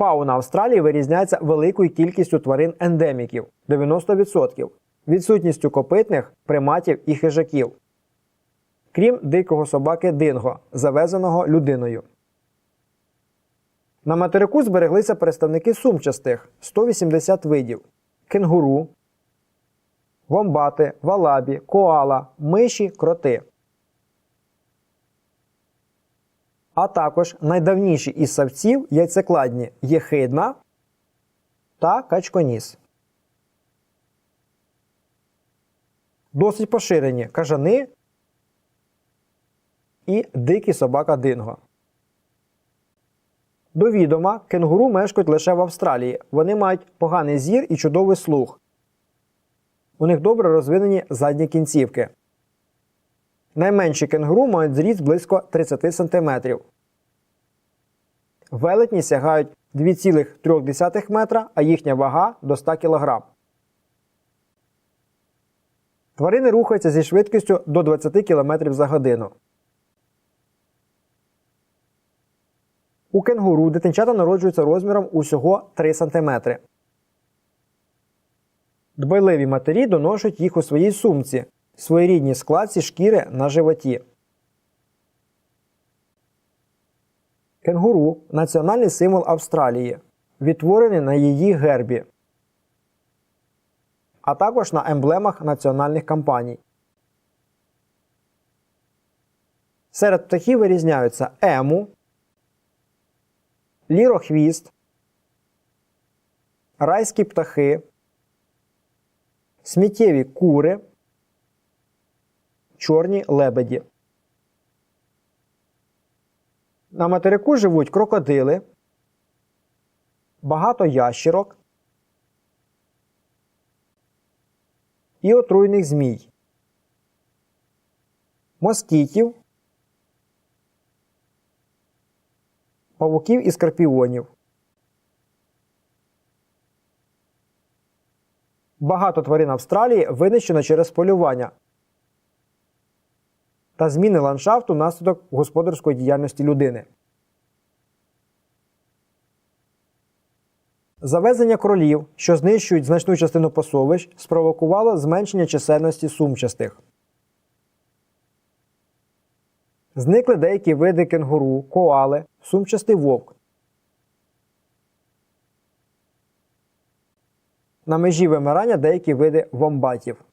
Фауна Австралії вирізняється великою кількістю тварин ендеміків 90%, відсутністю копитних, приматів і хижаків, крім дикого собаки динго, завезеного людиною. На материку збереглися представники сумчастих 180 видів кенгуру, вомбати, валабі, коала, миші, кроти. А також найдавніші із савців яйцекладні єхидна та качконіс. Досить поширені кажани і дикий собака динго. До відома, кенгуру мешкають лише в Австралії. Вони мають поганий зір і чудовий слух. У них добре розвинені задні кінцівки. Найменші кенгуру мають зріст близько 30 см. Велетні сягають 2,3 метра, а їхня вага до 100 кг. Тварини рухаються зі швидкістю до 20 км за годину. У кенгуру дитинчата народжуються розміром усього 3 см. Дбайливі матері доношують їх у своїй сумці, своєрідній складці шкіри на животі. Кенгуру національний символ Австралії, відтворений на її гербі, а також на емблемах національних кампаній. Серед птахів вирізняються ему, лірохвіст, райські птахи, сміттєві кури, чорні лебеді. На материку живуть крокодили, багато ящерок і отруйних змій, москітів, павуків і скорпіонів. Багато тварин Австралії винищено через полювання та зміни ландшафту внаслідок господарської діяльності людини. Завезення кролів, що знищують значну частину пасовищ, спровокувало зменшення чисельності сумчастих. Зникли деякі види кенгуру, коали, сумчастий вовк. На межі вимирання деякі види вомбатів.